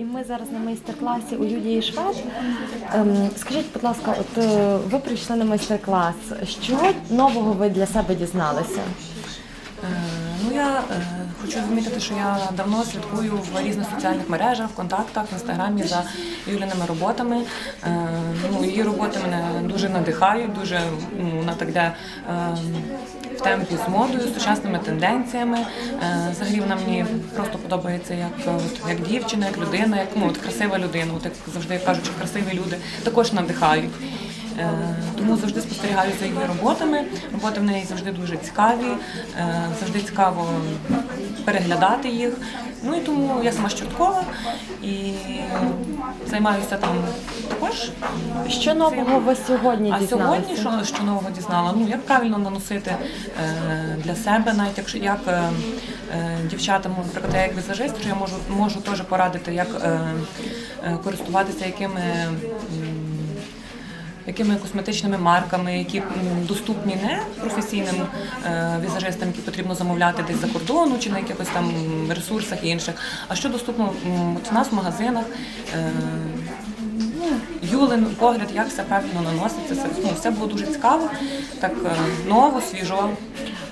І ми зараз на майстер-класі у Юдії Швед. Ем, скажіть, будь ласка, от е, ви прийшли на майстер-клас. Що нового ви для себе дізналися? Ну я е, хочу відмітити, що я давно слідкую в різних соціальних мережах, в контактах, в інстаграмі за Юліними роботами. Е, ну, її роботи мене дуже надихають, дуже ну, вона так йде е, в темпі з модою, з сучасними тенденціями. Е, взагалі вона мені просто подобається як, от, як дівчина, як людина, як ну, от, красива людина. От, як завжди кажуть, що красиві люди також надихають. Е, Тому завжди спостерігаю за її роботами. Роботи в неї завжди дуже цікаві, е, завжди цікаво переглядати їх. Ну і тому я сама з Чорткова і займаюся там також. Що нового ви сьогодні А сьогодні що, що нового дізнала? Ну як правильно наносити е, для себе, навіть якщо як дівчатам, наприклад, я як візажист, що я можу можу теж порадити, як користуватися якими. Якими косметичними марками, які доступні не професійним е, візажистам, які потрібно замовляти десь за кордону чи на якихось там ресурсах інших, а що доступно от в нас в магазинах. Е, ну, Юлин погляд, як все правильно наноситься. Це ну, все було дуже цікаво, так е, ново, свіжо.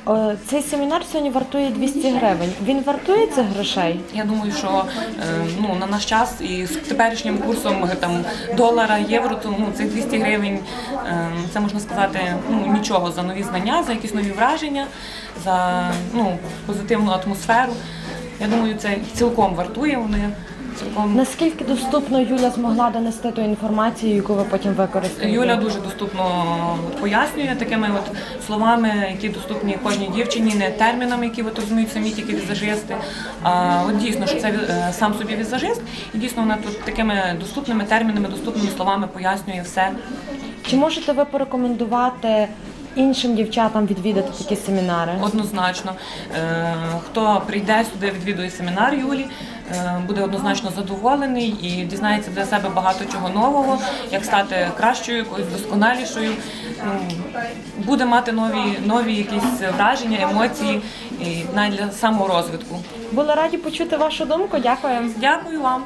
Е, Цей семінар сьогодні вартує 200 гривень. Він вартує цих грошей? Я думаю, що е, ну, на наш час і з теперішнім курсом е, там, долара, євро, то ну, цих 200 гривень це можна сказати ну, нічого за нові знання, за якісь нові враження, за ну, позитивну атмосферу. Я думаю, це цілком вартує вони. Цілком Наскільки доступно Юля змогла донести ту інформацію, яку ви потім використаєте? Юля дуже доступно пояснює такими от словами, які доступні кожній дівчині, не термінами, які от розуміють самі тільки візажисти. А от дійсно, що це е, сам собі візажист, і дійсно вона тут такими доступними термінами, доступними словами пояснює все. Чи можете ви порекомендувати іншим дівчатам відвідати такі семінари? Однозначно, Е, хто прийде сюди, відвідує семінар Юлі, е, буде однозначно задоволений і дізнається для себе багато чого нового, як стати кращою, якоюсь досконалішою. Буде мати нові, нові якісь враження, емоції і навіть для саморозвитку. Були раді почути вашу думку. Дякую. Дякую вам.